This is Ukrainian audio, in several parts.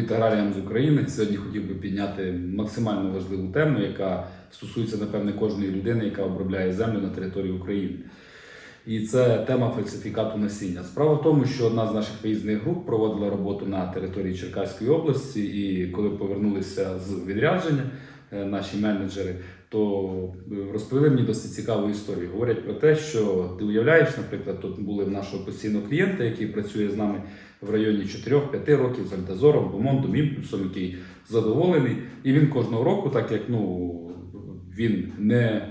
Привіт аграріям з України. Сьогодні хотів би підняти максимально важливу тему, яка стосується, напевне, кожної людини, яка обробляє землю на території України. І це тема фальсифікату насіння. Справа в тому, що одна з наших виїзних груп проводила роботу на території Черкаської області, і коли повернулися з відрядження, е, наші менеджери, то е, розповіли мені досить цікаву історію. Говорять про те, що ти уявляєш, наприклад, тут були в нашого постійного клієнта, який працює з нами в районі 4-5 років з Альдазором, Бомондом, імпульсом, який задоволений. І він кожного року, так як ну, він не,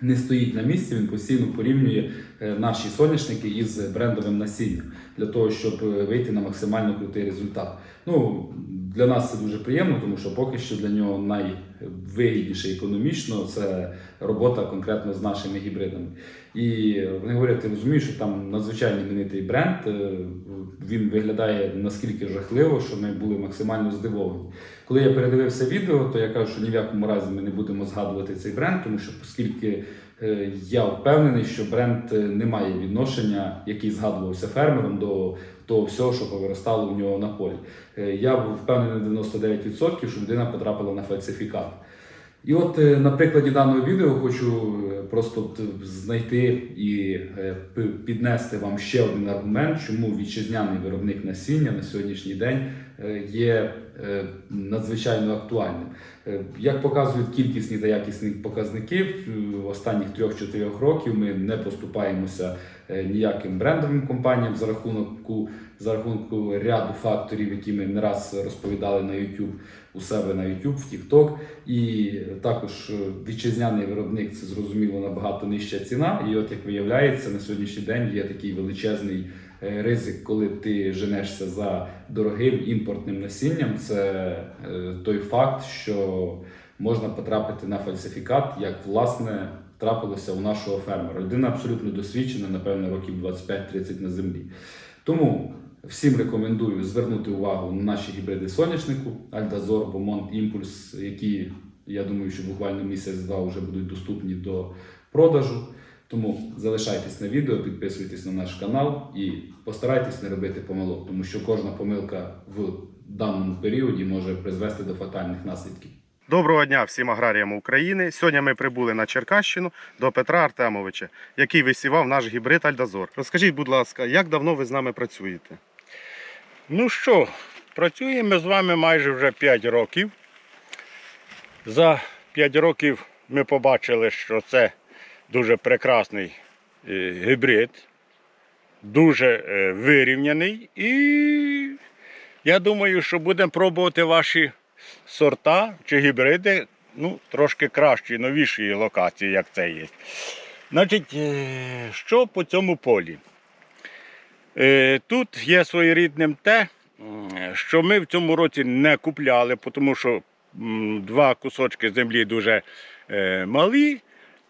не стоїть на місці, він постійно порівнює е, наші соняшники із брендовим насінням для того, щоб е, вийти на максимально крутий результат. Ну, для нас це дуже приємно, тому що поки що для нього найвигідніше економічно це робота конкретно з нашими гібридами. І вони говорять, ти розумієш, що там надзвичайно іменитий бренд. е, Він виглядає наскільки жахливо, що ми були максимально здивовані. Коли я передивився відео, то я кажу, що ні в якому разі ми не будемо згадувати цей бренд, тому що оскільки е, я впевнений, що бренд е, не має відношення, який згадувався фермером до того всього, що повиростало у нього на полі. Е, Я був впевнений на 99%, що людина потрапила на фальсифікат. І от е, на прикладі даного відео хочу е, просто знайти і піднести вам ще один аргумент, чому вітчизняний виробник насіння на сьогоднішній день є е, надзвичайно актуальним. Е, Як показують кількісні та якісні показники, в останніх 3-4 років ми не поступаємося е, ніяким брендовим компаніям за рахунку за рахунку ряду факторів, які ми не раз розповідали на YouTube у себе на YouTube, в TikTok. І також е, вітчизняний виробник це зрозуміло набагато нижча ціна. І от як виявляється, на сьогоднішній день є такий величезний е, ризик, коли ти женешся за дорогим імпортним насінням. Це е, той факт, що можна потрапити на фальсифікат, як власне трапилося у нашого фермера. Людина абсолютно досвідчена, напевно, років 25-30 на землі. Тому всім рекомендую звернути увагу на наші гібриди соняшнику, Альдазор, Бомонт, Імпульс, які я думаю, що буквально місяць-два вже будуть доступні до продажу. Тому залишайтесь на відео, підписуйтесь на наш канал і постарайтесь не робити помилок, тому що кожна помилка в даному періоді може призвести до фатальних наслідків. Доброго дня всім аграріям України. Сьогодні ми прибули на Черкащину до Петра Артемовича, який висівав наш гібрид Альдазор. Розкажіть, будь ласка, як давно ви з нами працюєте? Ну що, працюємо з вами майже вже 5 років. За 5 років ми побачили, що це дуже прекрасний е, гібрид, дуже е, вирівняний. І я думаю, що будемо пробувати ваші сорта чи гібриди ну, трошки кращі, новішої локації, як це є. Значить, е, що по цьому полі? Тут є своєрідним те, що ми в цьому році не купляли, тому що два кусочки землі дуже малі.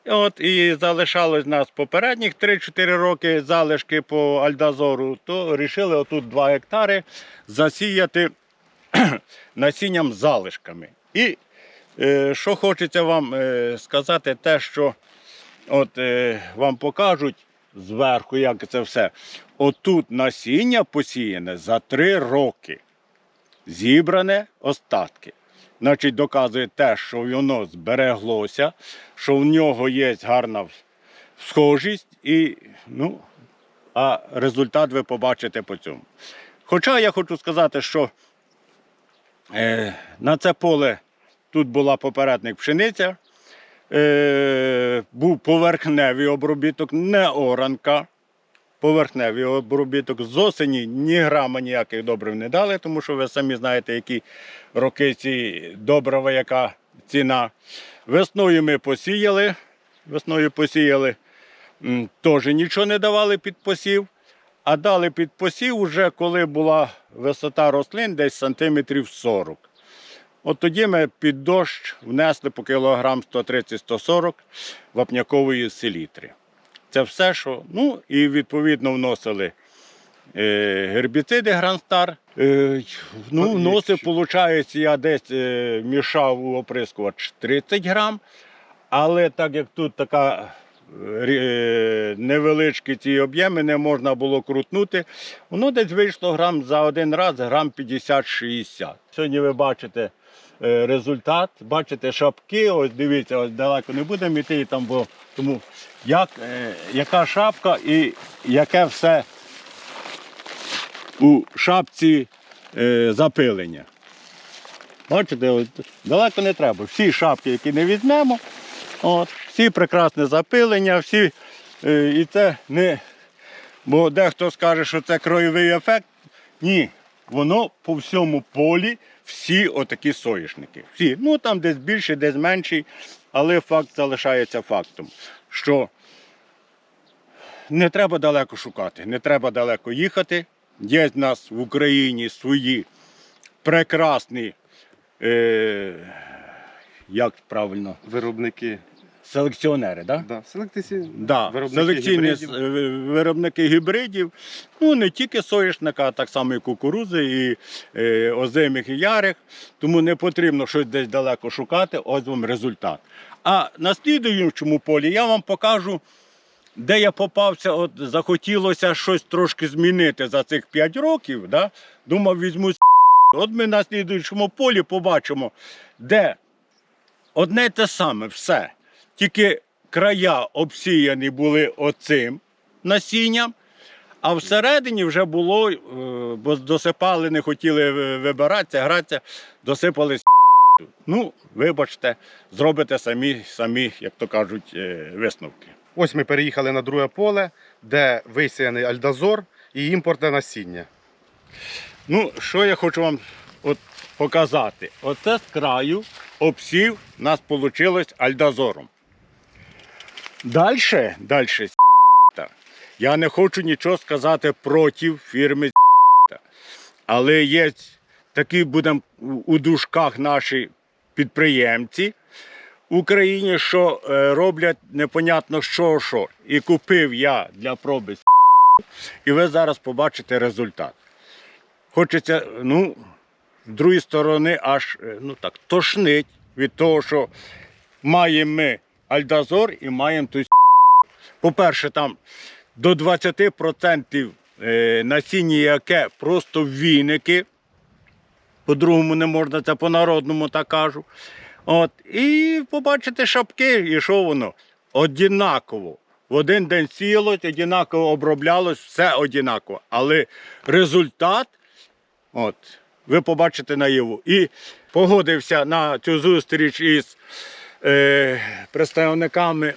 От, і залишалось нас попередніх 3-4 роки залишки по Альдазору, то вирішили отут 2 гектари засіяти насінням залишками. І е, що хочеться вам е, сказати, те, що от, е, вам покажуть зверху, як це все. Отут насіння посіяне за три роки. Зібране остатки. Значить, доказує те, що воно збереглося, що в нього є гарна схожість, і, ну, а результат ви побачите по цьому. Хоча я хочу сказати, що е, на це поле тут була попередник пшениця, е, був поверхневий обробіток, не оранка. Поверхневий обробіток з осені ні грама ніяких добрив не дали, тому що ви самі знаєте, які роки ці добрива, яка ціна. Весною ми посіяли. Весною посіяли, теж нічого не давали під посів. А дали під посів вже коли була висота рослин десь сантиметрів 40. От тоді ми під дощ внесли по кілограм 130-140 вапнякової селітри. Це все, що. Ну і відповідно вносили е, гербіциди Гранстар. Е, ну, вносив, виходить, я десь е, мішав у оприскувач 30 грам, але так як тут така. Невеличкі ці об'єми не можна було крутнути. Воно десь вийшло грам за один раз, грам 50-60. Сьогодні ви бачите результат, бачите шапки. Ось дивіться, ось далеко не будемо йти там, бо тому як, е, яка шапка і яке все у шапці е, запилення. Бачите, от, далеко не треба. Всі шапки, які не візьмемо, от, всі прекрасне запилення, всі, е, і це не. Бо дехто скаже, що це кроєвий ефект. Ні, воно по всьому полі всі отакі соняшники. Всі. Ну там десь більше, десь менший, але факт залишається фактом, що не треба далеко шукати, не треба далеко їхати. Є в нас в Україні свої прекрасні, е, як правильно, Виробники. Селекціонери, так? Да? Да. Селектисі... Да, Виробники селекційні гібридів. виробники гібридів, ну не тільки соняшника, а так само і кукурузи, і е, озимих, і ярих. Тому не потрібно щось десь далеко шукати, ось вам результат. А на слідуючому полі я вам покажу, де я попався, от захотілося щось трошки змінити за цих 5 років. Да? Думав, візьму. От ми на слідуючому полі побачимо, де одне те саме, все. Тільки края обсіяні були оцим насінням, а всередині вже було, е, бо досипали, не хотіли вибиратися, гратися, досипали. Ну, вибачте, зробите самі, самі, як то кажуть, е, висновки. Ось ми переїхали на друге поле, де висіяний альдазор і імпортне насіння. Ну, що я хочу вам от показати. Оце з краю обсів у нас вийшло альдазором. Далі, далі, я не хочу нічого сказати проти фірми але є такі будемо у дужках наші підприємці в Україні, що е, роблять непонятно що що. І купив я для проби і ви зараз побачите результат. Хочеться, ну, з другої сторони, аж е, ну так, тошнить від того, що маємо ми альдазор і маємо ту. По-перше, там до 20% е, насіння, яке просто віники. По-другому не можна, це по-народному так кажу. От, і побачите шапки, і що воно? Однаково. В один день сілось, однаково оброблялось, все однаково. Але результат, от, ви побачите наяву. І погодився на цю зустріч із представниками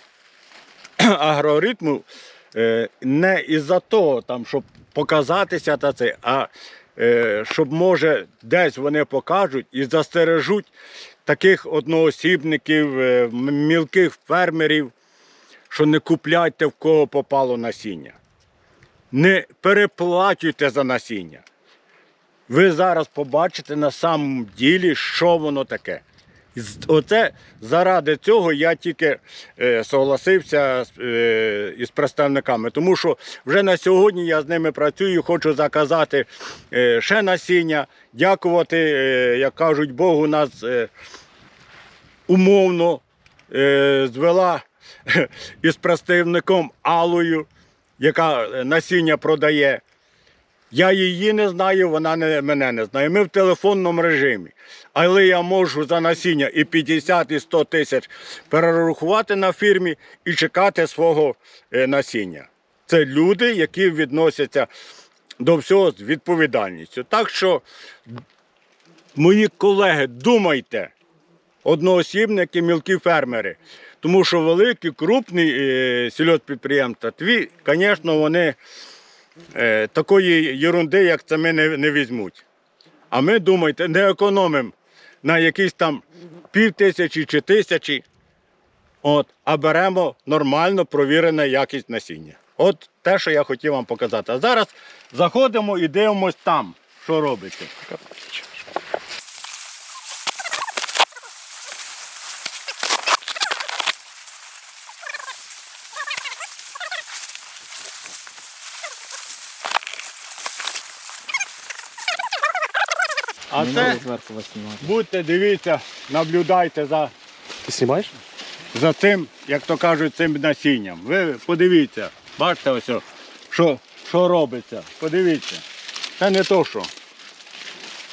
агроритму е, не із-за того, там, щоб показатися та це, а е, щоб може десь вони покажуть і застережуть таких одноосібників, е, мілких фермерів, що не купляйте в кого попало насіння. Не переплачуйте за насіння. Ви зараз побачите на самому ділі, що воно таке. Оце заради цього я тільки е, согласився е, із представниками, тому що вже на сьогодні я з ними працюю, хочу заказати е, ще насіння, дякувати, е, як кажуть, Богу, нас е, умовно е, звела із представником Алою, яка насіння продає. Я її не знаю, вона не, мене не знає. Ми в телефонному режимі. Але я можу за насіння і 50, і 100 тисяч перерахувати на фірмі і чекати свого е, насіння. Це люди, які відносяться до всього з відповідальністю. Так що, мої колеги, думайте, одноосібники, мілкі фермери. Тому що великі, крупні е, сільгоспідприємства, тві, звісно, вони е, такої ерунди, як це ми не, не візьмуть. А ми думайте, не економимо на якісь там пів тисячі чи тисячі, от, а беремо нормально провірене якість насіння. От те, що я хотів вам показати. А зараз заходимо і дивимось там, що робиться. А це будьте, дивіться, наблюдайте за, Ти знімаєш? за цим, як то кажуть, цим насінням. Ви подивіться, бачите ось, що, що робиться. Подивіться. Це не то що.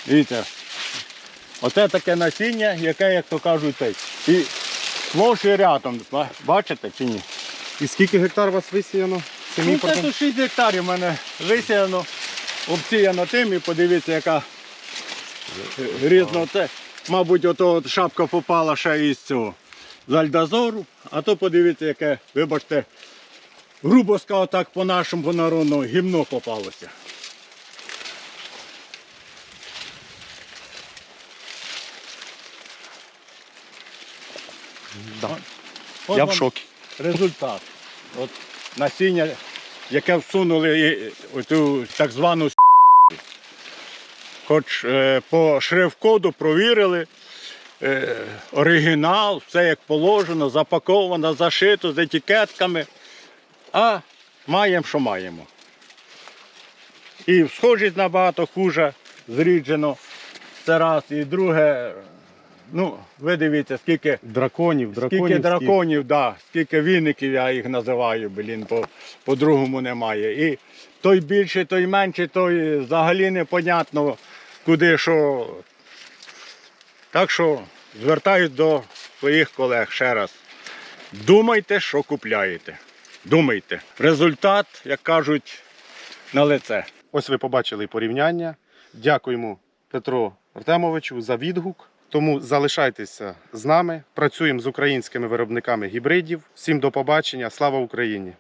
Дивіться. Оце таке насіння, яке, як то кажуть, цей. І сплошь і рядом. Бачите чи ні? І скільки гектар у вас висіяно? Ну, це тут 6 гектарів в мене висіяно, обсіяно тим і подивіться, яка різно це. Мабуть, ото от шапка попала ще із цього з альдазору, а то подивіться, яке, вибачте, грубо сказав так по народному, гімно попалося. Да. От Я в шокі. результат. От насіння, яке всунули і- оцю так звану. Хоч е, по шрифт-коду провірили, е, оригінал, все як положено, запаковано, зашито з етикетками. А маємо, що маємо. І схожість набагато хуже, зріджено. Це раз. І друге, ну, ви дивіться, скільки Драконів, драконів. Скільки драконів, да, скільки віників я їх називаю, блін, по, по-другому немає. І той більший, той менший, той взагалі непонятно, куди що. Так що звертаюсь до своїх колег ще раз. Думайте, що купляєте. Думайте. Результат, як кажуть, на лице. Ось ви побачили порівняння. Дякуємо Петру Артемовичу за відгук. Тому залишайтеся з нами. Працюємо з українськими виробниками гібридів. Всім до побачення. Слава Україні!